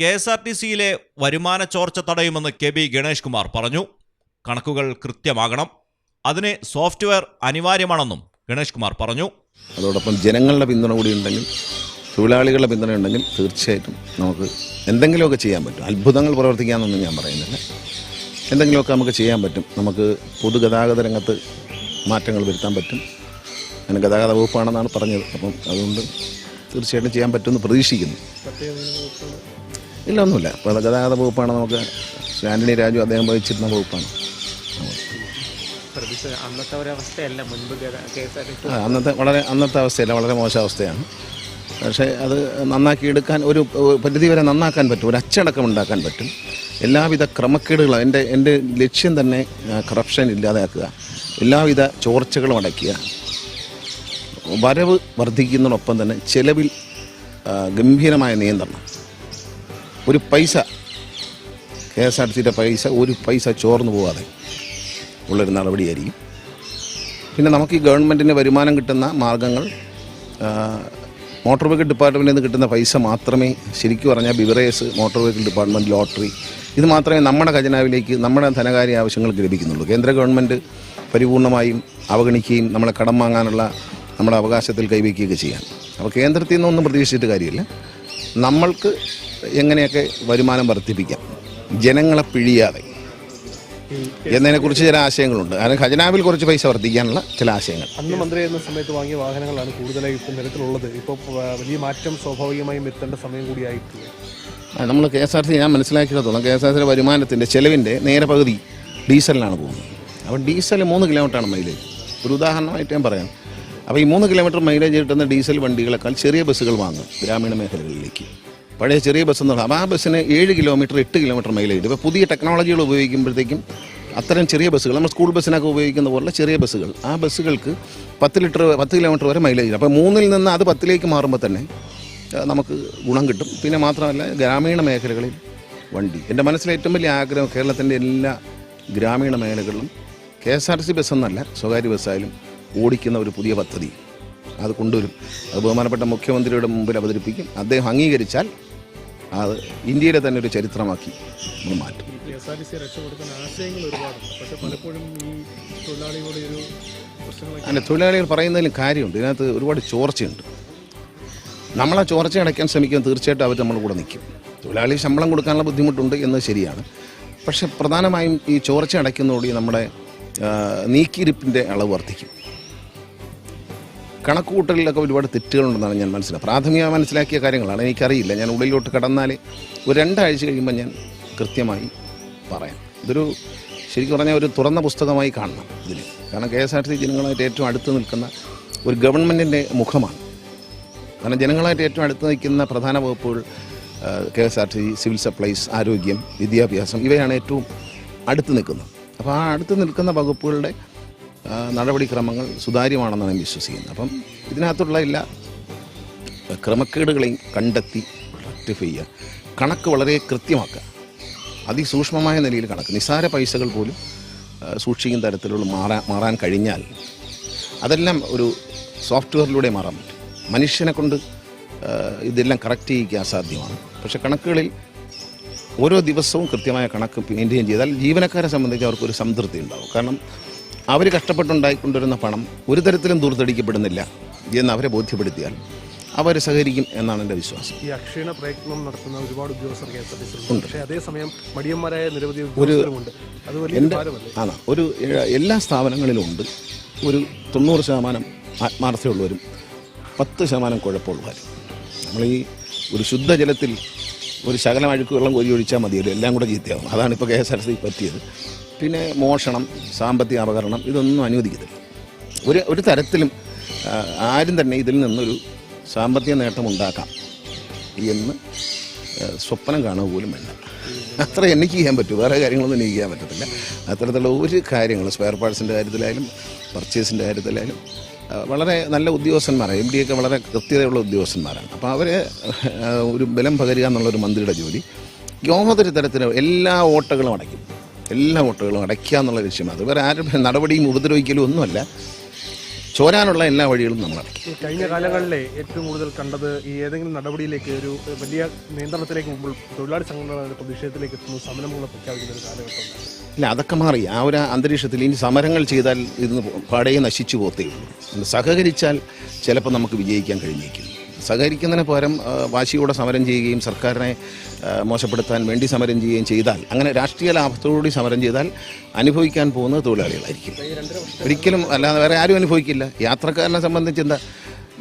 K S R T സിയിലെ വരുമാന ചോർച്ച തടയുമെന്ന് കെ ബി ഗണേഷ് കുമാർ പറഞ്ഞു. കണക്കുകൾ കൃത്യമാകണം. അതിന് സോഫ്റ്റ്വെയർ അനിവാര്യമാണെന്നും ഗണേഷ് കുമാർ പറഞ്ഞു. അതോടൊപ്പം ജനങ്ങളുടെ പിന്തുണ കൂടി ഉണ്ടെങ്കിൽ തൊഴിലാളികളുടെ പിന്തുണ ഉണ്ടെങ്കിൽ തീർച്ചയായിട്ടും നമുക്ക് എന്തെങ്കിലുമൊക്കെ ചെയ്യാൻ പറ്റും. അത്ഭുതങ്ങൾ പ്രവർത്തിക്കാമെന്നൊന്നും ഞാൻ പറയുന്നില്ല. എന്തെങ്കിലുമൊക്കെ നമുക്ക് ചെയ്യാൻ പറ്റും. നമുക്ക് പൊതുഗതാഗത രംഗത്ത് മാറ്റങ്ങൾ വരുത്താൻ പറ്റും. അങ്ങനെ ഗതാഗത വകുപ്പാണെന്നാണ് പറഞ്ഞത്. അപ്പം അതുകൊണ്ട് തീർച്ചയായിട്ടും ചെയ്യാൻ പറ്റുമെന്ന് പ്രതീക്ഷിക്കുന്നു. ഇല്ല ഒന്നുമില്ല ഇപ്പോൾ ഗതാഗത വകുപ്പാണ് നമുക്ക് ആന്റണി ആന്റണി രാജു അദ്ദേഹം വഹിച്ചിരുന്ന വകുപ്പാണ്. അന്നത്തെ ഒരവസ്ഥയല്ല മുൻപ് അന്നത്തെ വളരെ അന്നത്തെ അവസ്ഥയല്ല വളരെ മോശം അവസ്ഥയാണ്. പക്ഷേ അത് നന്നാക്കി എടുക്കാൻ ഒരു ഒരു പരിധി വരെ നന്നാക്കാൻ പറ്റും ഒരു അച്ചടക്കം ഉണ്ടാക്കാൻ പറ്റും. എല്ലാവിധ ക്രമക്കേടുകളും എന്റെ എന്റെ ലക്ഷ്യം തന്നെ കറപ്ഷൻ ഇല്ലാതാക്കുക എല്ലാവിധ ചോർച്ചകളും അടയ്ക്കുക വരവ് വർദ്ധിക്കുന്നതിനൊപ്പം തന്നെ ചെലവിൽ ഗംഭീരമായ നിയന്ത്രണം. ഒരു പൈസ കെ എസ് ആർ സിയുടെ പൈസ ഒരു പൈസ ചോർന്നു പോകാതെ ഉള്ളൊരു നടപടിയായിരിക്കും. പിന്നെ നമുക്ക് ഈ ഗവൺമെന്റിന് വരുമാനം കിട്ടുന്ന മാർഗങ്ങൾ മോട്ടോർ വെഹിക്കിൾ ഡിപ്പാർട്ട്മെന്റിൽ നിന്ന് കിട്ടുന്ന പൈസ മാത്രമേ ശരിക്കും പറഞ്ഞാൽ Beverages motor vehicle department lottery ഇത് മാത്രമേ നമ്മുടെ ഖജനാവിലേക്ക് നമ്മുടെ ധനകാര്യ ആവശ്യങ്ങൾക്ക് ലഭിക്കുന്നുള്ളൂ. കേന്ദ്ര ഗവൺമെന്റ് പരിപൂർണമായും അവഗണിക്കുകയും നമ്മളെ കടം വാങ്ങാനുള്ള നമ്മുടെ അവകാശത്തിൽ കൈവയ്ക്കുകയൊക്കെ ചെയ്യാം അപ്പോൾ കേന്ദ്രത്തിൽ നിന്നൊന്നും പ്രതീക്ഷിച്ചിട്ട് കാര്യമില്ല. നമ്മൾക്ക് എങ്ങനെയൊക്കെ വരുമാനം വർദ്ധിപ്പിക്കാം? ജനങ്ങളെ പിഴിയാതെ. എന്നതിനെക്കുറിച്ച് ചില ആശയങ്ങളുണ്ട്. അതിന് ഖജനാവിൽ കുറച്ച് പൈസ വർദ്ധിക്കാനുള്ള ചില ആശയങ്ങൾ. അന്ന് മന്ത്രിയായിരുന്ന സമയത്ത് വാങ്ങിയ വാഹനങ്ങളാണ് കൂടുതലായി ഇപ്പം നിരത്തിലുള്ളത്. ഇപ്പോൾ വലിയ മാറ്റം സ്വാഭാവികമായും എത്തേണ്ട സമയം കൂടിയായിട്ട് നമ്മൾ കെ എസ് ആർ സി ഞാൻ മനസ്സിലാക്കിയിടത്തോളം കെ എസ് ആർ സിയുടെ വരുമാനത്തിന്റെ ചെലവിന്റെ നേരെ പകുതി ഡീസലിനാണ് പോകുന്നത്. അപ്പം ഡീസൽ മൂന്ന് കിലോമീറ്ററാണ് മൈലേജ്. ഒരു ഉദാഹരണമായിട്ട് ഞാൻ പറയാം. അപ്പോൾ ഈ മൂന്ന് കിലോമീറ്റർ മൈലേജ് കിട്ടുന്ന ഡീസൽ വണ്ടികളെക്കാൾ ചെറിയ ബസ്സുകൾ വാങ്ങും ഗ്രാമീണ മേഖലകളിലേക്ക്. പഴയ ചെറിയ ബസ് എന്ന് പറയുന്നത് അപ്പോൾ ആ ബസ്സിന് ഏഴ് കിലോമീറ്റർ എട്ട് കിലോമീറ്റർ മൈലേജ് ഇപ്പോൾ പുതിയ ടെക്നോളജികൾ ഉപയോഗിക്കുമ്പോഴത്തേക്കും അത്തരം ചെറിയ ബസ്സുകൾ നമ്മൾ സ്കൂൾ ബസ്സിനൊക്കെ ഉപയോഗിക്കുന്ന പോലുള്ള ചെറിയ ബസ്സുകൾ ആ ബസ്സുകൾക്ക് പത്ത് ലിറ്റർ പത്ത് കിലോമീറ്റർ വരെ മൈലേജ് അപ്പോൾ മൂന്നിൽ നിന്ന് അത് പത്തിലേക്ക് മാറുമ്പോൾ തന്നെ നമുക്ക് ഗുണം കിട്ടും. പിന്നെ മാത്രമല്ല ഗ്രാമീണ മേഖലകളിൽ വണ്ടി. എന്റെ മനസ്സിലെ ഏറ്റവും വലിയ ആഗ്രഹം കേരളത്തിന്റെ എല്ലാ ഗ്രാമീണ മേഖലകളിലും K S R C bus എന്നല്ല സ്വകാര്യ ബസ്സായാലും ഓടിക്കുന്ന ഒരു പുതിയ പദ്ധതി. അത് കൊണ്ടുവരും. അത് ബഹുമാനപ്പെട്ട മുഖ്യമന്ത്രിയുടെ മുമ്പിൽ അവതരിപ്പിക്കും. അദ്ദേഹം അംഗീകരിച്ചാൽ അത് ഇന്ത്യയിലെ തന്നെ ഒരു ചരിത്രമാക്കി നമ്മൾ മാറ്റും. അല്ല എസ് ആർ ടി സി രക്ഷപ്പെടുത്താൻ ആശയങ്ങൾ ഒരുപാടുണ്ട്. പക്ഷേ പലപ്പോഴും ഈ തൊഴിലാളികളുടെ ഒരു അങ്ങനെ തൊഴിലാളികൾ പറയുന്നതിലും കാര്യമുണ്ട്. ഇതിനകത്ത് ഒരുപാട് ചോർച്ചയുണ്ട്. നമ്മളെ ചോർച്ച അടയ്ക്കാൻ ശ്രമിക്കുമ്പോൾ തീർച്ചയായിട്ടും അവർ നമ്മുടെ കൂടെ നിൽക്കും. തൊഴിലാളി ശമ്പളം കൊടുക്കാനുള്ള ബുദ്ധിമുട്ടുണ്ട് എന്നത് ശരിയാണ്. പക്ഷെ പ്രധാനമായും ഈ ചോർച്ച അടയ്ക്കുന്നതോടെ നമ്മുടെ നീക്കിയിരിപ്പിന്റെ അളവ് വർദ്ധിക്കും. കണക്കുകൂട്ടലിലൊക്കെ ഒരുപാട് തെറ്റുകളുണ്ടെന്നാണ് ഞാൻ മനസ്സിലാക്കുക പ്രാഥമികമായി മനസ്സിലാക്കിയ കാര്യങ്ങളാണ്. എനിക്കറിയില്ല. ഞാൻ ഉള്ളിലോട്ട് കടന്നാൽ ഒരു രണ്ടാഴ്ച കഴിയുമ്പോൾ ഞാൻ കൃത്യമായി പറയാം. ഇതൊരു ശരിക്കും പറഞ്ഞാൽ ഒരു തുറന്ന പുസ്തകമായി കാണണം ഇതിൽ കാരണം K S R T C ജനങ്ങളായിട്ട് ഏറ്റവും അടുത്ത് നിൽക്കുന്ന ഒരു ഗവൺമെന്റിന്റെ മുഖമാണ്. കാരണം ജനങ്ങളായിട്ട് ഏറ്റവും അടുത്ത് നിൽക്കുന്ന പ്രധാന വകുപ്പുകൾ K S R T C civil supplies ആരോഗ്യം വിദ്യാഭ്യാസം ഇവയാണ് ഏറ്റവും അടുത്ത് നിൽക്കുന്നത്. അപ്പോൾ ആ അടുത്ത് നിൽക്കുന്ന വകുപ്പുകളുടെ നടപടിക്രമങ്ങൾ സുതാര്യമാണെന്നാണ് ഞാൻ വിശ്വസിക്കുന്നത്. അപ്പം ഇതിനകത്തുള്ള എല്ലാ ക്രമക്കേടുകളെയും കണ്ടെത്തി റെക്ടിഫൈ ചെയ്യുക കണക്ക് വളരെ കൃത്യമാക്കുക. അതിസൂക്ഷ്മമായ നിലയിൽ കണക്ക്. നിസ്സാര പൈസകൾ പോലും സൂക്ഷിക്കുന്ന തരത്തിലുള്ള മാറാൻ മാറാൻ കഴിഞ്ഞാൽ അതെല്ലാം ഒരു സോഫ്റ്റ്വെയറിലൂടെ മാറാൻ പറ്റും. മനുഷ്യനെ കൊണ്ട് ഇതെല്ലാം കറക്റ്റ് ചെയ്യിക്കാൻ അസാധ്യമാണ്. പക്ഷേ കണക്കുകളിൽ ഓരോ ദിവസവും കൃത്യമായ കണക്ക് മെയിന്റെയിൻ ചെയ്താൽ ജീവനക്കാരെ സംബന്ധിച്ച് അവർക്കൊരു സംതൃപ്തി ഉണ്ടാവും. കാരണം അവർ കഷ്ടപ്പെട്ടുണ്ടായിക്കൊണ്ടിരുന്ന പണം ഒരു തരത്തിലും ദൂർത്തടിക്കപ്പെടുന്നില്ല എന്ന് അവരെ ബോധ്യപ്പെടുത്തിയാൽ അവർ സഹകരിക്കും എന്നാണ് എന്റെ വിശ്വാസം. ഈ അക്ഷീണ പ്രയത്നം നടത്തുന്ന ഒരുപാട് ഉദ്യോഗസ്ഥർ K S R T C പക്ഷേ അതേസമയം മടിയന്മാരായ നിരവധി ഉദ്യോഗസ്ഥരുമുണ്ട് അത് എന്റെ ആണ്. ഒരു എല്ലാ സ്ഥാപനങ്ങളിലും ഉണ്ട് ഒരു തൊണ്ണൂറ് ശതമാനം ആത്മാർത്ഥയുള്ളവരും പത്ത് ശതമാനം കുഴപ്പമുള്ളവരും. നമ്മൾ ഈ ഒരു ശുദ്ധജലത്തിൽ ഒരു ശകലം അഴുക്ക് വെള്ളം കോരി ഒഴിച്ചാൽ മതിയല്ലോ. എല്ലാം കൂടെ ചീത്തയാവും. അതാണ് ഇപ്പോൾ കെ എസ് ആർ സി പറ്റിയത്. പിന്നെ മോഷണം സാമ്പത്തിക അപകരണം ഇതൊന്നും അനുവദിക്കത്തില്ല. ഒരു ഒരു തരത്തിലും ആരും തന്നെ ഇതിൽ നിന്നൊരു സാമ്പത്തിക നേട്ടം ഉണ്ടാക്കാം എന്ന് സ്വപ്നം കാണുക പോലും വേണ്ട. അത്ര എനിക്ക് ചെയ്യാൻ പറ്റൂ. വേറെ കാര്യങ്ങളൊന്നും എനിക്ക് ചെയ്യാൻ പറ്റത്തില്ല. അത്തരത്തിലുള്ള ഒരു കാര്യങ്ങൾ സ്പെയർ പാർട്സിന്റെ കാര്യത്തിലായാലും പർച്ചേസിന്റെ കാര്യത്തിലായാലും വളരെ നല്ല ഉദ്യോഗസ്ഥന്മാരാണ് എം ഡി ഒക്കെ വളരെ കൃത്യതയുള്ള ഉദ്യോഗസ്ഥന്മാരാണ്. അപ്പോൾ അവരെ ഒരു ബലം പകരുക എന്നുള്ളൊരു മന്ത്രിയുടെ ജോലി യോമതൊരു തരത്തിലും എല്ലാ ഓട്ടകളും അടയ്ക്കും. എല്ലാ വോട്ടുകളും അടയ്ക്കുക എന്നുള്ള ലക്ഷ്യമാണ് അത് വേറെ ആരും നടപടിയും ഉപദ്രവിക്കലും ഒന്നുമല്ല. ചോരാനുള്ള എല്ലാ വഴികളും നമ്മൾ അടയ്ക്കും. കഴിഞ്ഞ കാലങ്ങളിലെ ഏറ്റവും കൂടുതൽ കണ്ടത് ഈ ഏതെങ്കിലും നടപടിയിലേക്ക് ഒരു വലിയ നിയന്ത്രണത്തിലേക്ക് മുമ്പ് തൊഴിലാളി സംഘടനകളുടെ പ്രതിഷേധത്തിലേക്ക് എത്തുന്നു സമരങ്ങൾ പ്രഖ്യാപിക്കുന്ന ഒരു കാലഘട്ടം. ഇല്ല അതൊക്കെ മാറി. ആ ഒരു അന്തരീക്ഷത്തിൽ ഇനി സമരങ്ങൾ ചെയ്താൽ ഇന്ന് പാടയെ നശിച്ചു പോത്തേ ഉള്ളൂ. സഹകരിച്ചാൽ ചിലപ്പോൾ നമുക്ക് വിജയിക്കാൻ കഴിഞ്ഞേക്കും. സഹകരിക്കുന്നതിന് പകരം വാശിയോടെ സമരം ചെയ്യുകയും സർക്കാരിനെ മോശപ്പെടുത്താൻ വേണ്ടി സമരം ചെയ്യുകയും ചെയ്താൽ അങ്ങനെ രാഷ്ട്രീയ ലാഭത്തോടുകൂടി സമരം ചെയ്താൽ അനുഭവിക്കാൻ പോകുന്നത് തൊഴിലാളികളായിരിക്കും. ഒരിക്കലും അല്ലാതെ വേറെ ആരും അനുഭവിക്കില്ല. യാത്രക്കാരനെ സംബന്ധിച്ച് എന്താ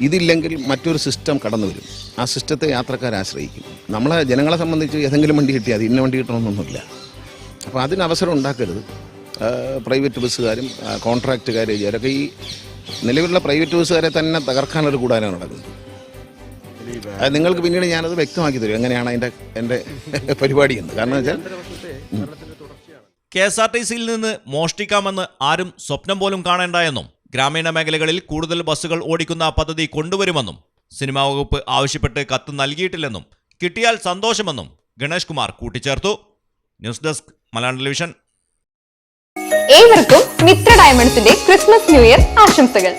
ഇതില്ലെങ്കിൽ മറ്റൊരു സിസ്റ്റം കടന്നു വരും. ആ സിസ്റ്റത്തെ യാത്രക്കാർ ആശ്രയിക്കും. നമ്മളെ ജനങ്ങളെ സംബന്ധിച്ച് ഏതെങ്കിലും വണ്ടി കിട്ടിയാൽ അത് ഇന്ന വണ്ടി കിട്ടണമെന്നൊന്നുമില്ല. അപ്പോൾ അതിന് അവസരം ഉണ്ടാക്കരുത്. പ്രൈവറ്റ് ബസ്സുകാരും കോൺട്രാക്റ്റുകാരും ഇവരൊക്കെ ഈ നിലവിലുള്ള പ്രൈവറ്റ് ബസ്സുകാരെ തന്നെ തകർക്കാനൊരു കൂടാനാണ് നടക്കുന്നത്. അത് നിങ്ങൾക്ക് പിന്നീട് ഞാനത് വ്യക്തമാക്കി തരും. എങ്ങനെയാണ് അതിന്റെ എന്റെ പരിപാടി എന്ന്. കാരണം വെച്ചാൽ കെ എസ് ആർ ടി സിയിൽ നിന്ന് മോഷ്ടിക്കാമെന്ന് ആരും സ്വപ്നം പോലും കാണേണ്ട ഗ്രാമീണ മേഖലകളിൽ കൂടുതൽ ബസ്സുകൾ ഓടിക്കുന്ന പദ്ധതി കൊണ്ടുവരുമെന്നും സിനിമാ വകുപ്പ് ആവശ്യപ്പെട്ട് കത്ത് നൽകിയിട്ടില്ലെന്നും കിട്ടിയാൽ സന്തോഷമെന്നും ഗണേഷ് കുമാർ കൂട്ടിച്ചേർത്തു. News desk Malayalam television. ഏവർക്കും മിത്ര ഡയമണ്ട്സിന്റെ ക്രിസ്മസ് ന്യൂ ഇയർ ആശംസകൾ.